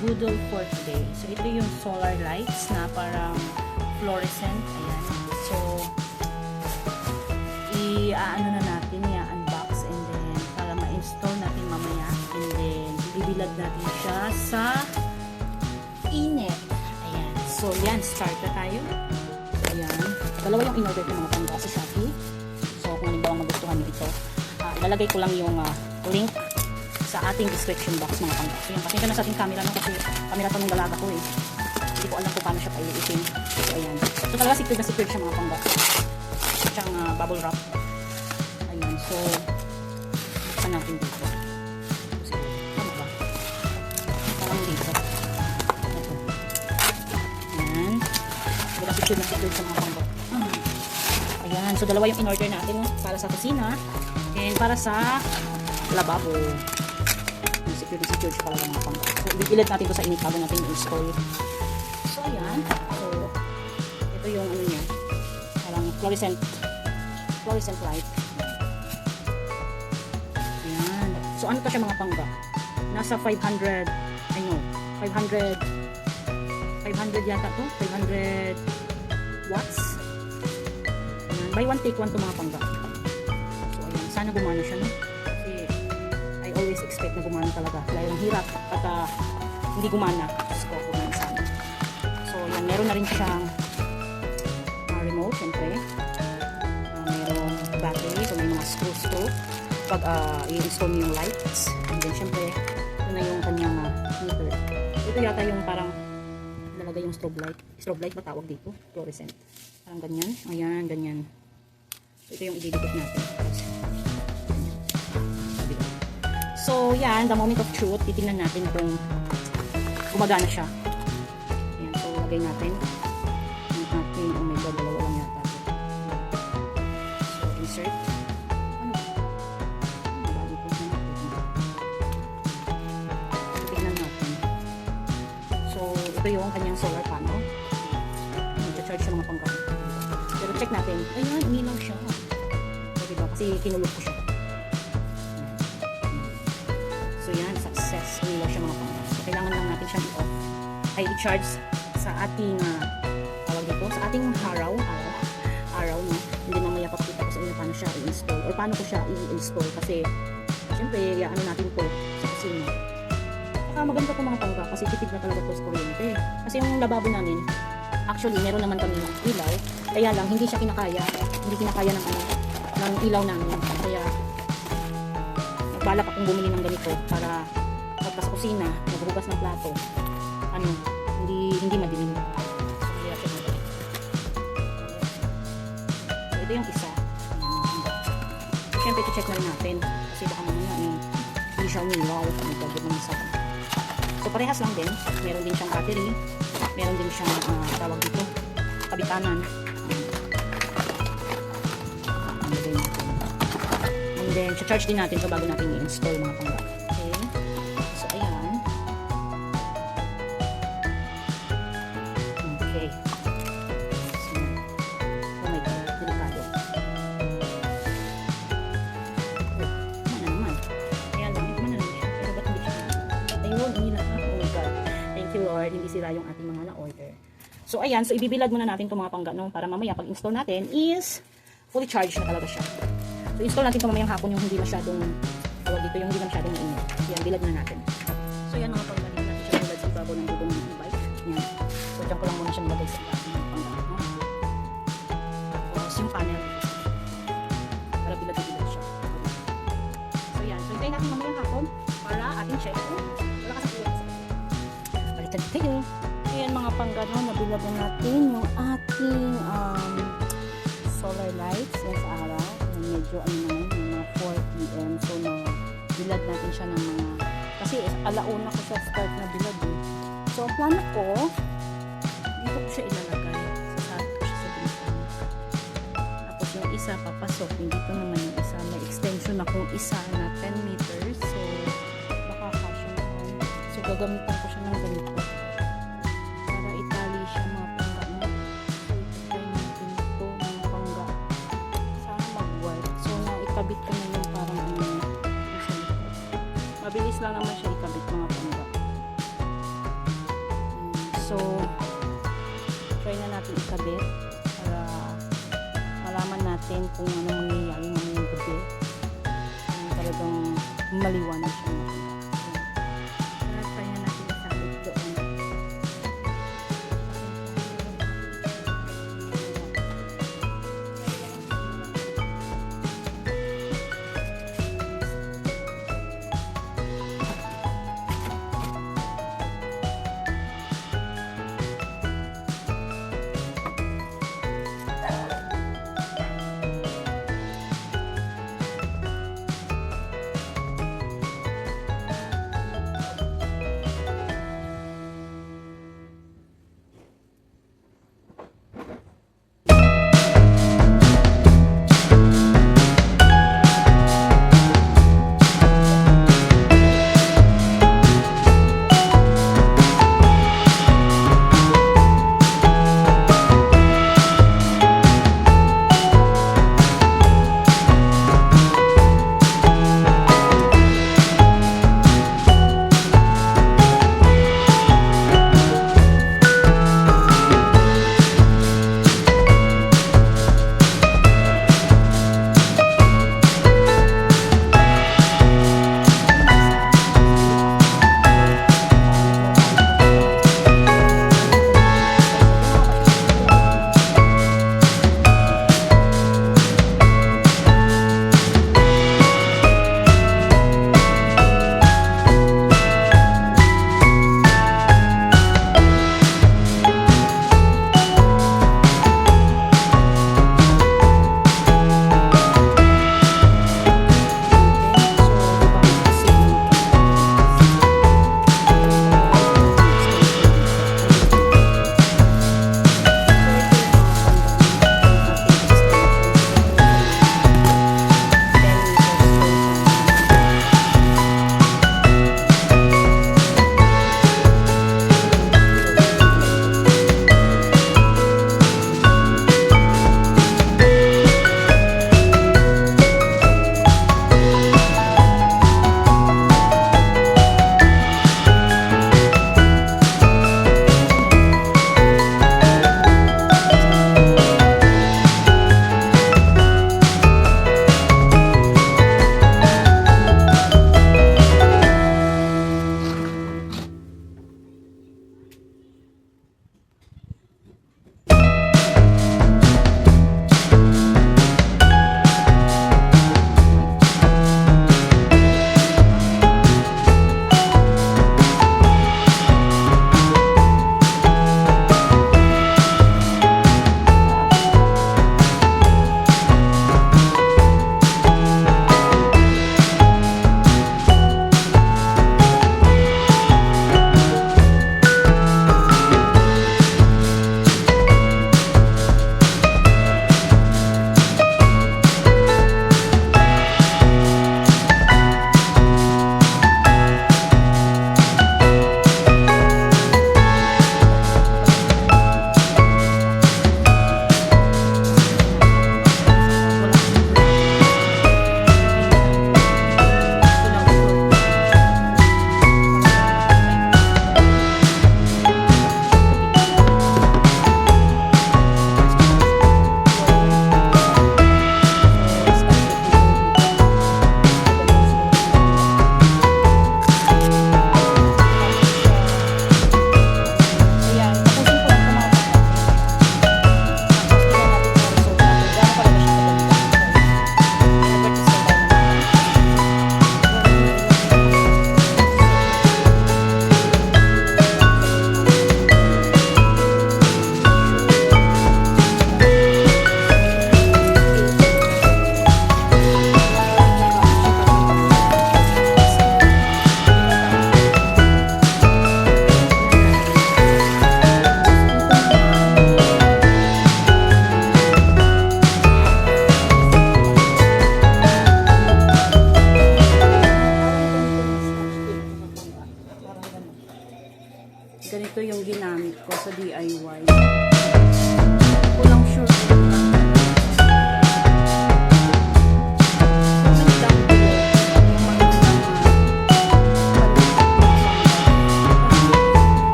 Goodle for today. So, ito yung solar lights na parang fluorescent, ayan. So, i-ano na natin, i-unbox and then para ma-install natin mamaya and then bibilad natin siya sa init. Ayan. So, yan. Start na tayo. Ayan. Dalawa yung in-order ko mga pangga sa Shopee. So, kung halimbawa magustuhan niyo ito, ah, ilalagay ko lang yung ah, link sa ating description box mga pangga. So, yan. Pasensya na sa ating camera no, kasi camera to ng dalaga ko eh. Hindi ko alam kung paano siya pailitin. So, ayan. So, talaga secret na secret siya mga pangga. Siyang ah, bubble wrap. Ayan. So, buksan natin dito. So, ano ba? Parang dito. Ito. Ayan. Wala secure na secure sa mga pangba. Ayan. So, dalawa yung in-order natin para sa kusina and para sa lababo. Secure na secure siya talaga mga pangba. So, ibilit natin to sa init bago natin i-install. So, ayan. So, ito yung ano niya. Parang fluorescent fluorescent light. Ayan. So, ano to siya mga pangga? Nasa 500, I know, 500 500 yata to 500 watts ayan. buy one take one to mga pangga so ayan sana gumana siya no always expect na gumana talaga dahil ang hirap at ah, hindi gumana Diyos ko gumana sana so ayan meron na rin siyang ah, remote syempre Ah, merong battery so may mga screw screw pag ah, i-install yung lights and then syempre ito na yung kanyang ah, meter ito yata yung parang nalagay yung strobe light. Strobe light ba tawag dito? Fluorescent. Parang ganyan. Ayan, ganyan. Ito yung ididikit natin. So, yan. The moment of truth. Titingnan natin kung gumagana siya. Ayan. So, lagay natin. Yung ating, oh my god, dalawa lang yata. So, insert. Ano? Ano ba? Dito na natin. Tingnan natin. So, ito yung kanyang solar panel. Nag-charge siya mga panggamit. Pero check natin. Ayun, umilaw siya. So, diba? Kasi kinulog ko siya. Umilaw siya mga panggamit. So, kailangan lang natin siyang i-off. Ay, i-charge sa ating uh, tawag dito, sa ating araw. Araw. Araw, no? Hindi mamaya papakita ko sa inyo paano siya i-install. Or paano ko siya i-install. Kasi, syempre, ano natin to sa kusina. Saka maganda po mga tangga kasi tipid na talaga po sa kuryente. Kasi yung lababo namin, actually meron naman kami ng ilaw, kaya lang hindi siya kinakaya, hindi kinakaya ng ano, ng ilaw namin. Kaya nagbalak akong bumili ng ganito para kusina, maghugas ng plato, ano, hindi hindi madilim. So, kaya. So, ito yung isa. Ayan. So, syempre, check na rin natin. Kasi baka mamaya, eh, hindi siya umilaw. May pwede naman sa So parehas lang din. Meron din siyang battery. Meron din siyang ah, tawag dito. Kabitanan. And then, charge din natin ito bago natin i-install mga pangga. Lord. Hindi sira yung ating mga na-order. So, ayan. So, ibibilad muna natin itong mga pangga, no? Para mamaya, pag install natin, is fully charged na talaga siya. So, install natin ito mamayang hapon yung hindi masyadong, tawag dito, yung hindi na masyadong mainit. So, yan, bilad na natin. So, yan mga pangga, nilagay natin siya bilad sa ibabaw ng bubong ng e-bike. Yan. So, dyan ko lang muna siya nilagay sa ibabaw Ayan mga panggano, nabilad na natin yung ating um, solar lights yan sa araw. Yan, medyo ano yung mga 4 p.m. So, na bilad natin siya ng mga, kasi alauna ko siya start na bilad eh. So, ang plano ko, dito ko siya ilalagay. Sasali ko siya sa bintana. Tapos yung isa papasok, yung dito naman yung isa. May extension akong isa na 10 meters. So, baka kasya naman. So, gagamitan ko siya ng ganito. Mabilis lang naman siya ikabit mga pangga. Mm, So, try na natin ikabit para malaman natin kung ano mangyayari mamayang gabi. Talagang maliwanag siya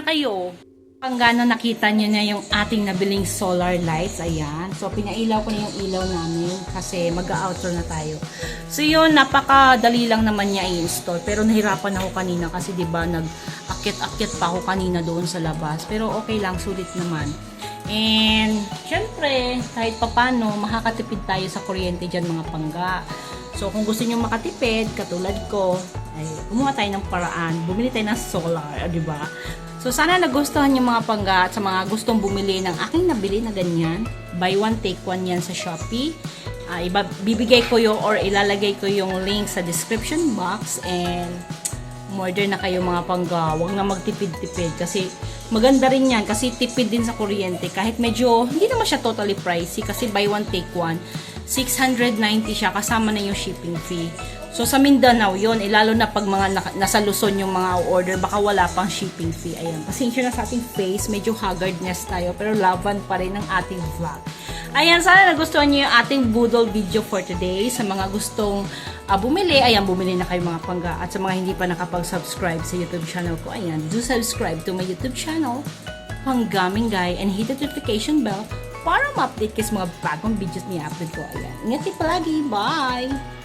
kayo. Pang nakita nyo na yung ating nabiling solar lights. Ayan. So, pinailaw ko na yung ilaw namin kasi mag-outro na tayo. So, yun, napakadali lang naman niya i-install. Pero nahirapan ako kanina kasi ba nag-akit-akit pa ako kanina doon sa labas. Pero okay lang, sulit naman. And, syempre, kahit papano, makakatipid tayo sa kuryente dyan mga pangga. So, kung gusto nyo makatipid, katulad ko, ay gumawa tayo ng paraan. Bumili tayo ng solar, di ba? So, sana nagustuhan yung mga pangga at sa mga gustong bumili ng aking nabili na ganyan. Buy one, take one yan sa Shopee. Ah, iba, bibigay ko yung or ilalagay ko yung link sa description box and order na kayo mga pangga. Huwag na magtipid-tipid kasi maganda rin yan kasi tipid din sa kuryente. Kahit medyo, hindi naman siya totally pricey kasi buy one, take one. 690 siya kasama na yung shipping fee. So sa Mindanao yon, eh, lalo na pag mga naka- nasa Luzon yung mga order, baka wala pang shipping fee. Ayan, pasensya na sa ating face, medyo haggardness tayo, pero laban pa rin ang ating vlog. Ayan, sana nagustuhan niyo yung ating budol video for today. Sa mga gustong ah, bumili, ayan, bumili na kayo mga pangga. At sa mga hindi pa nakapag-subscribe sa YouTube channel ko, ayan, do subscribe to my YouTube channel, Panggaming Guy, and hit the notification bell para ma-update kayo sa mga bagong videos niya upload ko. Ayan, ingat palagi. Bye!